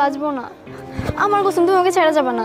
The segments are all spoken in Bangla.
বাঁচবো না। আমার কুসুম তোমাকে ছেড়ে যাবে না।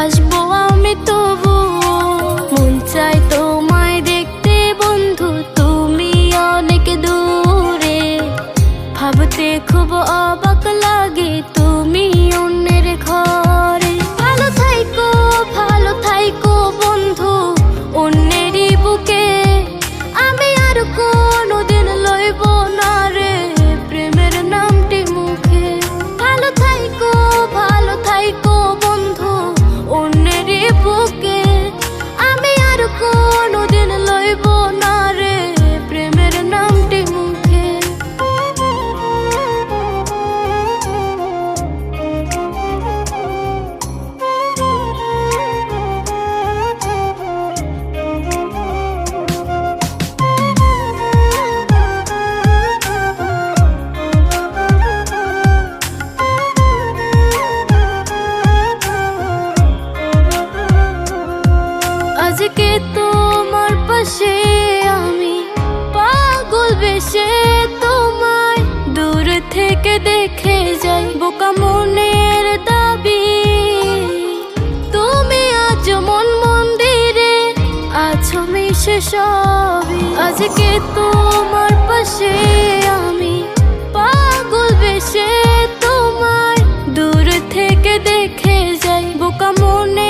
as boas. থেকে দেখে যাই বোকা মনের দাবি। তুমি আজ মন মন্দিরে, আছো মিশে সবই। আজকে তোমার পাশে আমি, পাগল বেশে তোমার দূর থেকে দেখে যাই বোকা মনে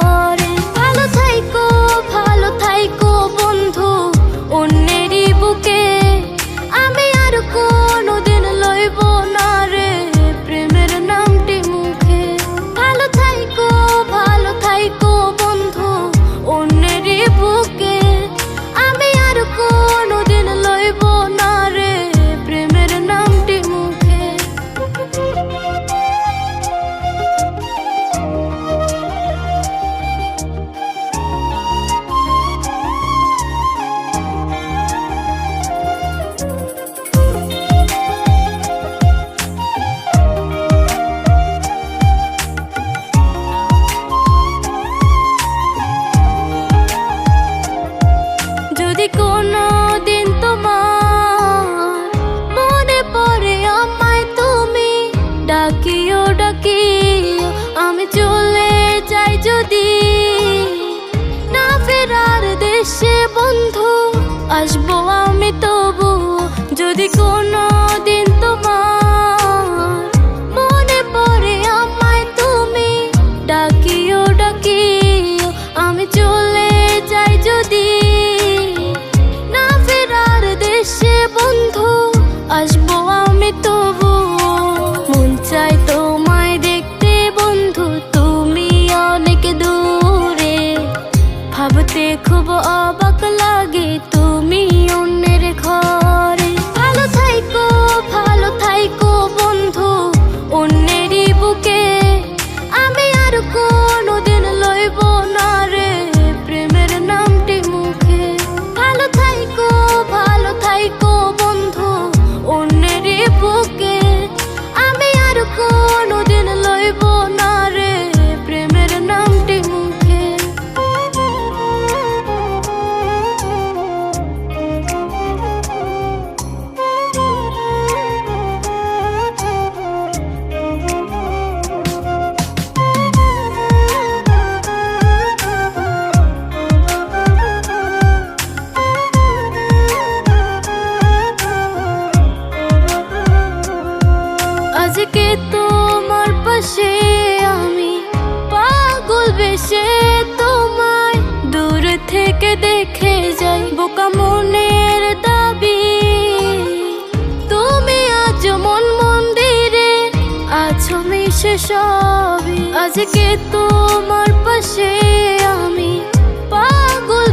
আসব আমি তবু যদি কোনো থেকে তোমার পাশে আমি। পাগল বেশে তোমায় দূর থেকে দেখে যাই বোকা মনের দাবি। তুমি আজ মন মন্দিরে আছো মিশে সবই। আজকে তোমার পাশে আমি। পাগল